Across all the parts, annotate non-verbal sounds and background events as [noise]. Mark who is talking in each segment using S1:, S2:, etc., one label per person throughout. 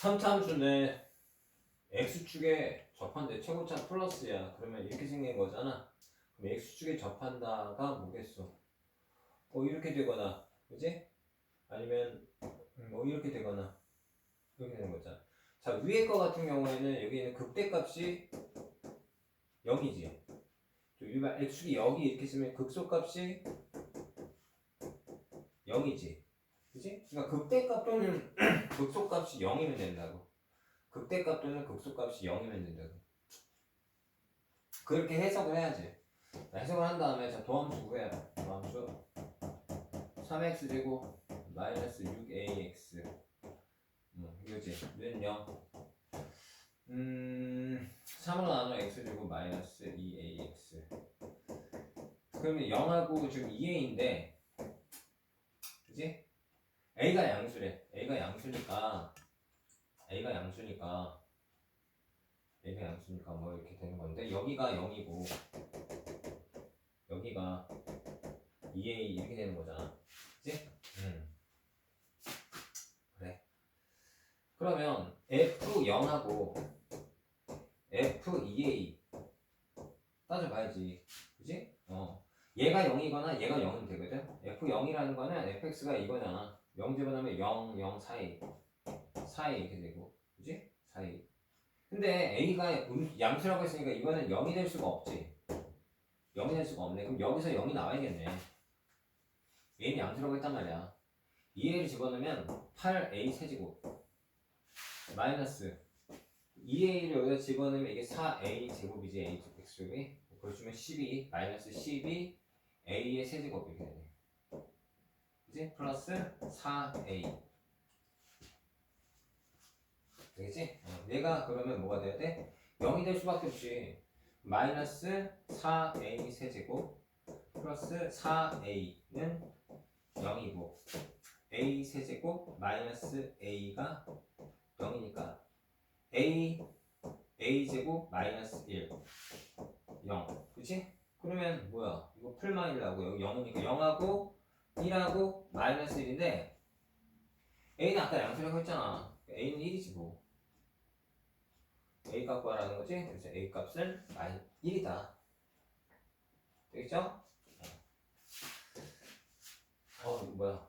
S1: 3차함수인데 x축에 접한데 최고차 플러스야. 그러면 이렇게 생긴 거잖아. 그럼 x축에 접한다가 뭐겠어? 뭐 이렇게 되거나, 그지? 아니면 뭐 이렇게 되거나 이렇게 되는 거잖아. 자 위에 거 같은 경우에는 여기는 극대값이 0이지. 일반 x축이 여기 이렇게 있으면 극소값이 0이지. 그지? 그러니까 극대값 또는 [clears throat] 극소값이 0이면 된다고. 극대값 또는 극소값이 0이면 된다고. 그렇게 해석을 해야지. 자, 해석을 한 다음에 자 도함수 구해야 도함수 3x 제곱 마이너스 6ax 음, 이거지. 는 0. 음, 3으로 나눠 x 제곱 마이너스 2ax. 그러면 0하고 지금 2a인데, 그지? A가 양수래. a가 양수니까, a가 양수니까, a가 양수니까 뭐 이렇게 되는 건데, 여기가 0이고, 여기가 2a 이렇게 되는 거잖아. 그지? 음. 그래. 그러면 f0하고 f2a 따져봐야지. 그지? 어. 얘가 0이거나 얘가 0이면 되거든? f0이라는 거는 fx가 이거잖아. 0 집어넣으면 0, 0 사이. 사이 이렇게 되고. 그지? 사이. 근데 a가 음- 양수라고 했으니까 이거는 0이 될 수가 없지. 0이 될 수가 없네. 그럼 여기서 0이 나와야겠네. a는 양수라고 했단 말이야. 2a를 집어넣으면 8a 세제곱. 마이너스 2a를 여기다 집어넣으면 이게 4a 제곱이지 a x제곱이 그걸 주면 12 마이너스 12 a의 세제곱 이렇게 되네 그지? 플러스 4a 되겠지? 어, 얘가 그러면 뭐가 돼야 돼? 0이 될 수밖에 없지 마이너스 4a 세제곱 플러스 4a는 0이고 a 세제곱 마이너스 a가 0이니까 a a 제곱 마이너스 1 0 그치? 그러면 뭐야 이거 풀마일라고 여기 0이니까 0하고 1하고 마이너스 1인데 a는 아까 양수라고 했잖아 a는 1이지 뭐 a 값 구하라는 거지 그래서 a 값은 마이 1이다 되겠죠? 어 이거 뭐야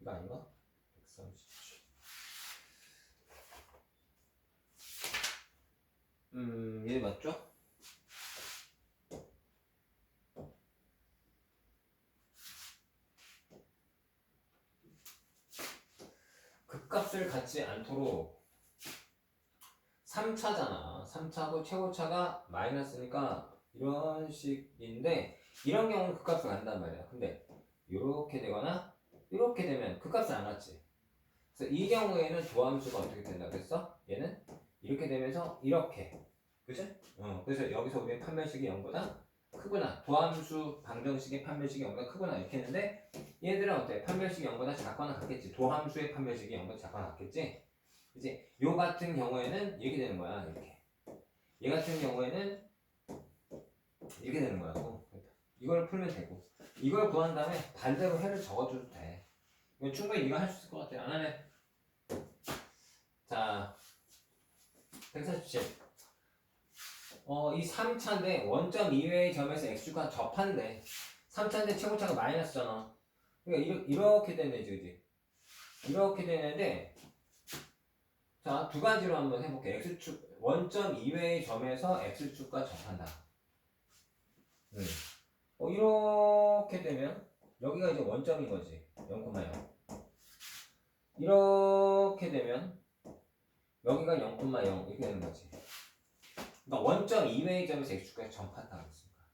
S1: 이거 아닌가? 137 음, 얘 맞죠? 극값을 갖지 않도록 3차잖아. 3차고 최고차가 마이너스니까 이런 식인데 이런 경우는 극값을 간단 말이야. 근데 이렇게 되거나 이렇게 되면 극값을 안 갖지. 그래서 이 경우에는 도함수가 어떻게 된다 그랬어? 얘는 이렇게 되면서 이렇게 그치? 어, 그래서 여기서 우리는 판별식이 0보다 크구나 도함수 방정식의 판별식이 0보다 크구나 이렇게 했는데 얘들은 어때? 판별식이 0보다 작거나 같겠지 도함수의 판별식이 0보다 작거나 같겠지? 그치? 요 같은 경우에는 이렇게 되는 거야 이렇게 얘 같은 경우에는 이렇게 되는 거라고 이걸 풀면 되고 이걸 구한 다음에 반대로 해를 적어줘도 돼 이건 충분히 네가 할 수 있을 것 같아 안 하네 자 147 어, 이 3차인데 원점 이외의 점에서 x가 접한대. 3차인데 최고차가 마이너스잖아. 그러니까 이렇게, 애지, 그지? 이렇게 되는데 자, 두 가지로 한번 해볼게. x축 원점 이외의 점에서 x축과 접한다. 음. 어, 이렇게 되면 여기가 이제 원점인 거지. 0,0. 이렇게 되면 여기가 0,0 이렇게 되는 거지. 그러니까 원점 이외의 점에서 x축까지 접한다 그랬으니까.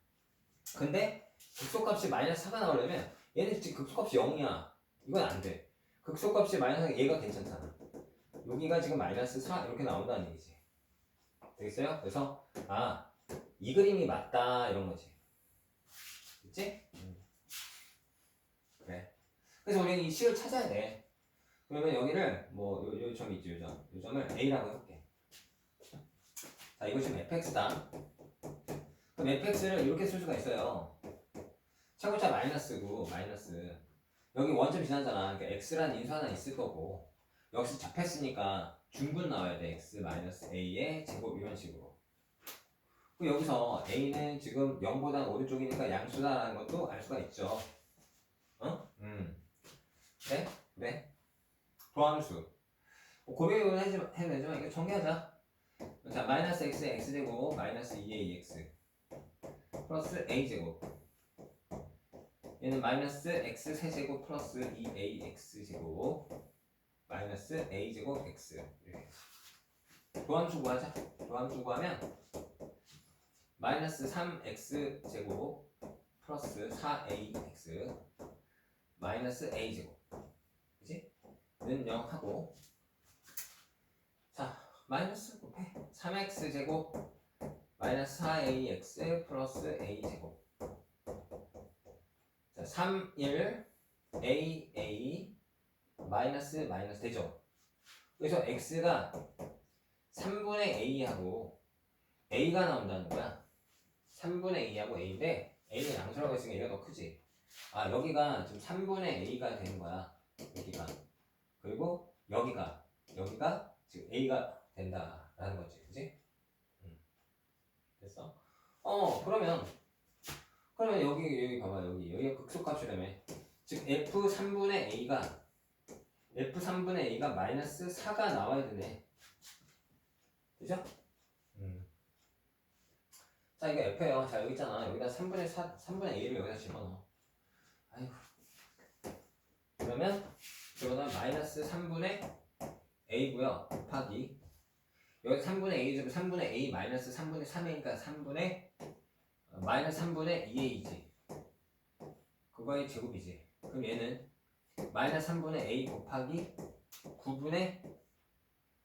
S1: 근데 극소값이 마이너스 4가 나오려면 얘는 지금 극소값이 0이야. 이건 안 돼. 극소값이 마이너스 4가 얘가 괜찮잖아. 여기가 지금 마이너스 4 이렇게 나온다는 얘기지. 되겠어요? 그래서 아, 이 그림이 맞다 이런 거지. 됐지? 음. 그래. 그래서 우리는 이 식을 찾아야 돼. 그러면 여기를 뭐 요, 요 점이 있죠, 요 점. 요 점을 A라고 해볼게. 자, 이거 지금 fx다. 그럼 fx를 이렇게 쓸 수가 있어요. 최고차 마이너스고 마이너스. 여기 원점 지나잖아. 그러니까 x라는 인수 하나 있을 거고 역시 접했으니까 중분 나와야 돼 x 마이너스 a의 제곱 이런 식으로 그 여기서 a는 지금 0보다 오른쪽이니까 양수다라는 것도 알 수가 있죠 어? 음 네? 네? 도함수 뭐 고백은 해도 되지만 이거 정리하자 자 마이너스 x x제곱 마이너스 2ax 플러스 a제곱 얘는 마이너스 x 세제곱 플러스 2ax 제곱 마이너스 a제곱 x. 이렇게. 도함수 구하자. 도함수 구하면 마이너스 3x 제곱 플러스 4ax 마이너스 a제곱. 그지? 는 0 하고 자 마이너스 곱해. 3x 제곱 마이너스 4ax 플러스 a제곱 자, 3, 1, a, a, 마이너스, 마이너스 되죠? 그래서 x가 3분의 a하고 a가 나온다는 거야. 3분의 a하고 a인데 a는 양수라고 했으니까 얘가 더 크지. 아, 여기가 지금 3분의 a가 되는 거야. 여기가. 그리고 여기가, 여기가 지금 a가 된다라는 거지. 그지? 음. 됐어? 어, 그러면 그러면 여기 여기 봐봐 여기. 여기가 극소값이라며. 즉 f 3분의 a가 f 3분의 a가 마이너스 4가 나와야 되네. 그죠? 음. 자 이거 f예요. 자 여기 있잖아. 여기다 3분의 4 3분의 a를 여기다 집어넣어. 아이고. 그러면 그거는 마이너스 3분의 a고요. 곱하기. 여기 3분의 a 좀 3분의 a 마이너스 3분의 3이니까 3분의 어, 마이너스 3분의 2a지 그거의 제곱이지. 그럼 얘는 마이너스 3분의 a 곱하기 9분의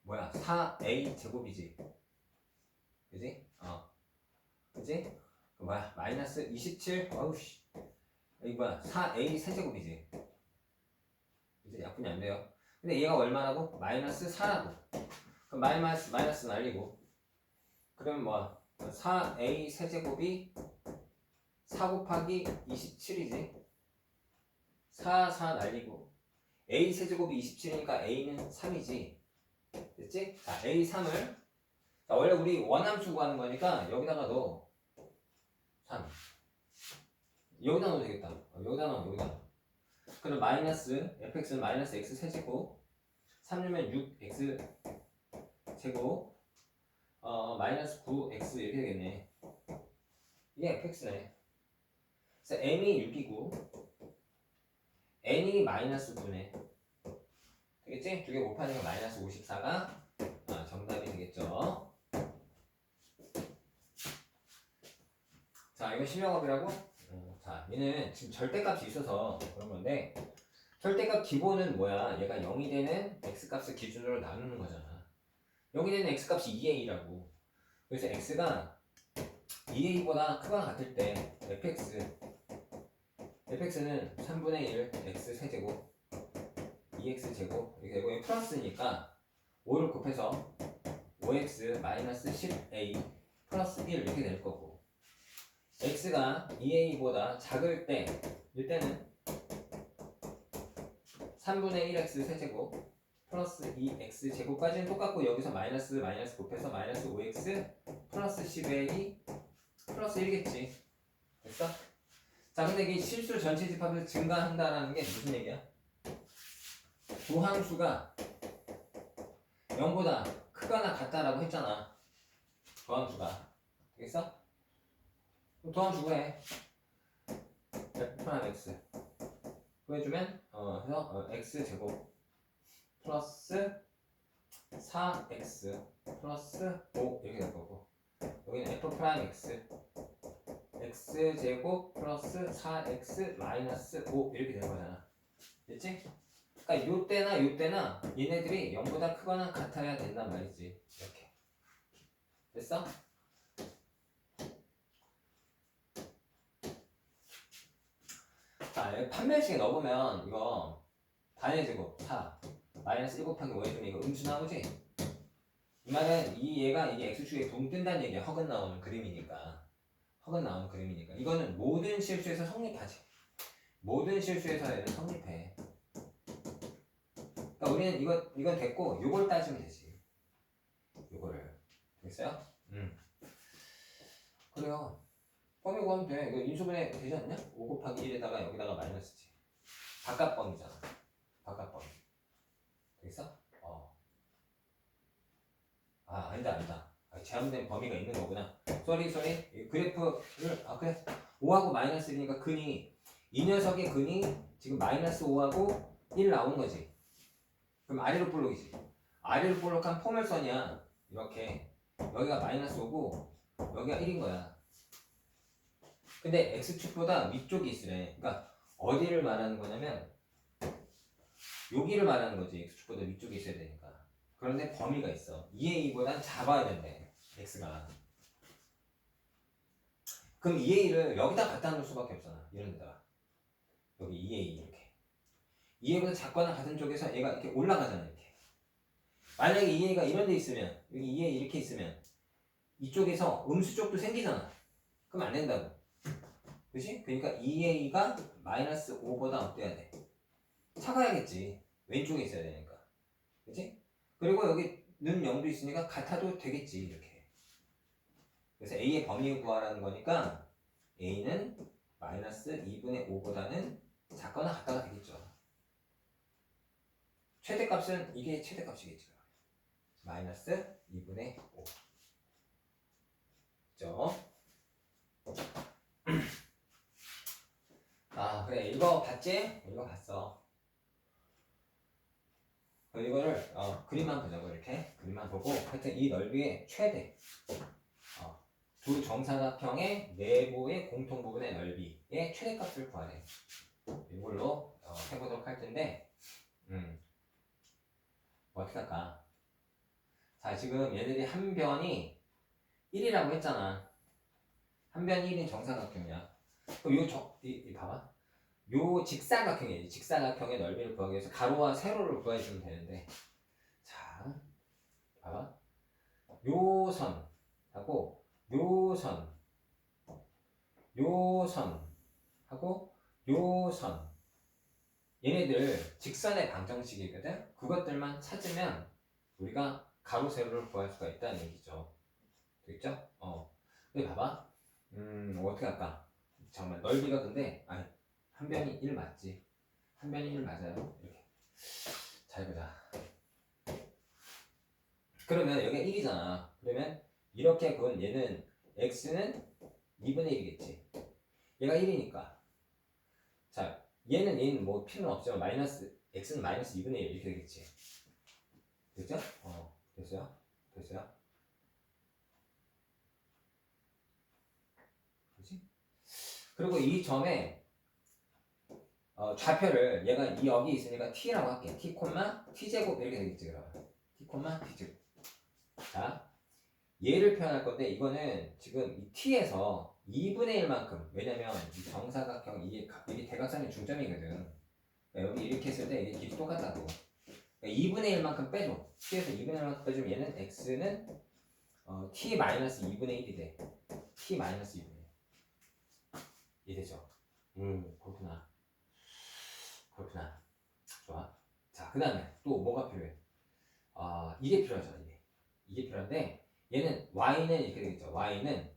S1: 뭐야? 4a 제곱이지. 그지? 어. 그지? 그 뭐야? 마이너스 27 어우씨. 여기 뭐야? 4a 세제곱이지. 그지? 약분이 안 돼요. 근데 얘가 얼마라고? 마이너스 4라고. 그럼 마이너스 마이너스 날리고. 그러면 뭐야 4a 세제곱이 4 곱하기 27이지. 4, 4 날리고 a 세제곱이 27이니까 a는 3이지. 됐지? 자 a 3을 자 원래 우리 원함수 구하는 거니까 여기다가 넣어. 3 여기다 넣어도 되겠다. 어, 여기다 넣어 여기다 그럼 마이너스 fx는 마이너스 x 세제곱. 3이면 6x 제곱 어 마이너스 9x 이렇게 되겠네. 이게 fx네. 그래서 m이 6이고 n이 마이너스 9네. 되겠지? 두 개 곱하니까 마이너스 54가 아, 정답이 되겠죠? 자 이거 실명업이라고? 어, 자 얘는 지금 절대값이 있어서 그런 건데 절대값 기본은 뭐야? 얘가 0이 되는 x값을 기준으로 나누는 거잖아 0이 되는 x값이 2a라고. 그래서 x가 2a보다 크거나 같을 때 fx fx는 3분의 1 x 세제곱 2x 제곱 이렇게 되고 이거 플러스니까 5를 곱해서 5x 마이너스 10a 플러스 1 이렇게 될 거고 x가 2a보다 작을 때 이때는 3분의 1x 세제곱 플러스 2x 제곱까지는 똑같고 여기서 마이너스 마이너스 곱해서 마이너스 5x 플러스 10a 플러스 1겠지 됐어? 자 근데 이게 실수 전체 집합에서 증가한다라는 게 무슨 얘기야? 도함수가 0보다 크거나 같다라고 했잖아 도함수가 되겠어? 도함수 구해 F랑 X 구해주면 어 해서 어, X 제곱 플러스 4X 플러스 5 이렇게 될 거고. 여기는 F 프라임 X. X 제곱 플러스 4X 마이너스 5 이렇게 되는 거잖아. 됐지? 그러니까 요 때나 요 때나 얘네들이 0보다 크거나 같아야 된단 말이지. 이렇게. 됐어? 자 여기 판별식에 넣어보면 이거 단의 제곱 4 마이너스 1 곱하기 5 해주면 이거 음수 나오지? 이 말은 이 얘가 이게 x축에 붕 뜬다는 얘기야 허근 나오는 그림이니까 허근 나오는 그림이니까 이거는 모든 실수에서 성립하지 모든 실수에서 얘는 성립해 그러니까 우리는 이거 이건 됐고 요걸 따지면 되지. 요거를 됐어요? 음. 그래요. 범위 구하면 돼. 이거 인수분해 되지 않냐? 5 곱하기 1에다가 여기다가 마이너스지. 바깥 범위잖아. 바깥 범위. 되겠어? 어. 아 아니다 아니다. 아, 제한된 범위가 있는 거구나. 쏘리 쏘리. 이 그래프를 아 그래. 5하고 마이너스 1이니까 근이 이 녀석의 근이 지금 마이너스 5하고 1 나오는 거지. 그럼 아래로 볼록이지. 아래로 볼록한 포물선이야. 이렇게 여기가 마이너스 5고 여기가 1인 거야. 근데 x축보다 위쪽이 있으래. 그러니까 어디를 말하는 거냐면 여기를 말하는 거지. x축보다 위쪽에 있어야 되니까. 그런데 범위가 있어. 2의 2보단 작아야 된대. x가. 그럼 2의 2를 여기다 갖다 놓을 수밖에 없잖아. 이런 데다가. 여기 2의 2 이렇게. 2의 2보다 작거나 같은 쪽에서 얘가 이렇게 올라가잖아. 이렇게. 만약에 2의 2가 이런 데 있으면 여기 2의 2 이렇게 있으면 이쪽에서 음수 쪽도 생기잖아. 그럼 안 된다고. 그지? 그러니까 2의 2가 마이너스 5보다 어때야 돼? 작아야겠지. 왼쪽에 있어야 되니까. 그지? 그리고 여기 는 0도 있으니까 같아도 되겠지. 이렇게. 그래서 A의 범위 구하라는 거니까 A는 마이너스 2분의 5보다는 작거나 같다가 되겠죠. 최대값은 이게 최대값이겠죠. 마이너스 2분의 5. 그죠? 아 그래 이거 봤지? 이거 봤어. 이거를 어, 그림만 보자고 이렇게 그림만 보고 하여튼 이 넓이의 최대 어, 두 정사각형의 내부의 공통 부분의 넓이의 최대값을 구하래. 이걸로 어, 해보도록 할 텐데, 음, 뭐 어떻게 할까? 자 지금 얘들이 한 변이 1이라고 했잖아. 한 변이 1인 정사각형이야. 그럼 요 저, 이, 이 봐봐. 요 직사각형이에요. 직사각형의 넓이를 구하기 위해서 가로와 세로를 구해주면 되는데, 자, 봐봐. 요 선하고 요 선, 요 선하고 요 선. 얘네들 직선의 방정식이거든. 그것들만 찾으면 우리가 가로 세로를 구할 수가 있다는 얘기죠. 됐죠? 어. 근데 봐봐. 음, 어떻게 할까? 잠깐만 넓이가 근데 아니 한 변이 1 맞지? 한 변이 1 맞아요. 이렇게 잘 보자. 그러면 여기가 1이잖아. 그러면 이렇게 그건 얘는 x는 2분의 1이겠지. 얘가 1이니까. 자, 얘는 얘는 뭐 필요는 없지만 마이너스 x는 마이너스 2분의 1 이렇게 되겠지. 됐죠? 어, 됐어요? 됐어요? 그지? 그리고 이 점에 어, 좌표를 얘가 이 여기 있으니까 t라고 할게. t 콤마 t 제곱 이렇게 되겠지 그러면 t 콤마 t 제곱. 자, 얘를 표현할 건데 이거는 지금 이 t에서 2분의 1만큼 왜냐면 이 정사각형 이게 가- 이게 대각선의 중점이거든. 그러니까 여기 이렇게 했을 때 이게 길이 똑같다고. 그러니까 2분의 1만큼 빼줘. t에서 2분의 1만큼 빼주면 얘는 x는 어, t 마이너스 2분의 1이 돼. t 마이너스 2분의 1. 이해되죠? 음 그렇구나. 그렇구나. 좋아. 자, 그 다음에 또 뭐가 필요해? 아, 이게 필요하죠, 이게. 이게 필요한데, 얘는 y는 이렇게 되겠죠. y는,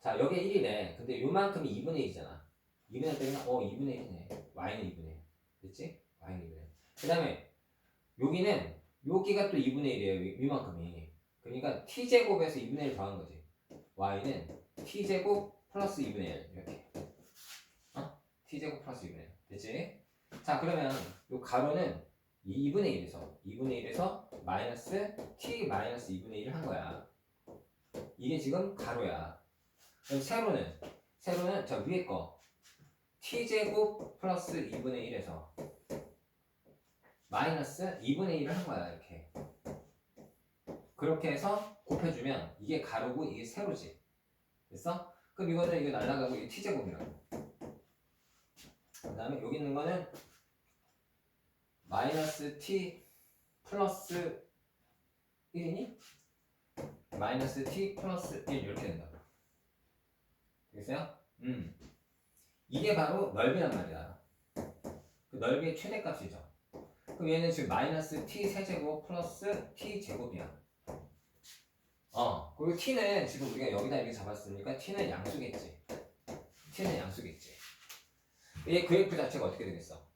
S1: 자, 여기에 1이래. 근데 요만큼이 2분의 1이잖아. 2분의 1 때문에, 어, 2분의 1이네. y는 2분의 1. 됐지? y는 2분의 1. 그 다음에, 여기는, 여기가 또 2분의 1이에요. 요만큼이. 그러니까 t제곱에서 2분의 1 더한 거지. y는 t제곱 플러스 2분의 1. 이렇게. 어? t제곱 플러스 2분의 1. 됐지? 자 그러면 요 가로는 2분의 1에서 2분의 1에서 마이너스 t 마이너스 2분의 1을 한 거야. 이게 지금 가로야. 그럼 세로는 세로는 저 위에 거 t 제곱 플러스 2분의 1에서 마이너스 2분의 1을 한 거야 이렇게. 그렇게 해서 곱해주면 이게 가로고 이게 세로지. 됐어? 그럼 이거는 이거 날라가고 이게 t 제곱이라고. 그 다음에 여기 있는 거는 마이너스 t 플러스 1이니? 마이너스 t 플러스 1 이렇게 된다고. 되겠어요? 음. 이게 바로 넓이란 말이야. 그 넓이의 최대값이죠. 그럼 얘는 지금 마이너스 t 세제곱 플러스 t 제곱이야. 어, 그리고 t는 지금 우리가 여기다 이렇게 잡았으니까 t는 양수겠지. t는 양수겠지. 얘 그래프 자체가 어떻게 되겠어?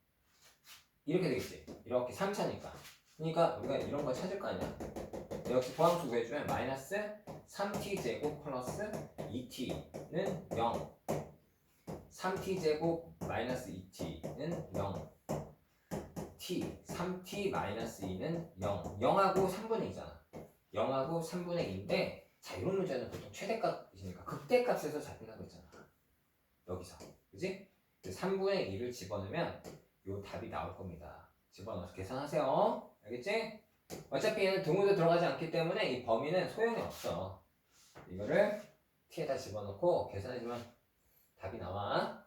S1: 이렇게 되겠지. 이렇게 3차니까. 그러니까 우리가 이런 거 찾을 거 아니야. 역시 보함수 구해주면 마이너스 3t 제곱 플러스 2t는 0. 3t 제곱 마이너스 2t는 0. t 3t 마이너스 2는 0. 0하고 3분의 2잖아. 0하고 3분의 2인데 자 이런 문제는 보통 최대값이니까 극대값에서 잡힌다고 했잖아. 여기서 그지? 3분의 2를 집어넣으면 요 답이 나올 겁니다. 집어넣어서 계산하세요. 알겠지? 어차피 얘는 등호도 들어가지 않기 때문에 이 범위는 소용이 없어. 이거를 t에다 집어넣고 계산해주면 답이 나와.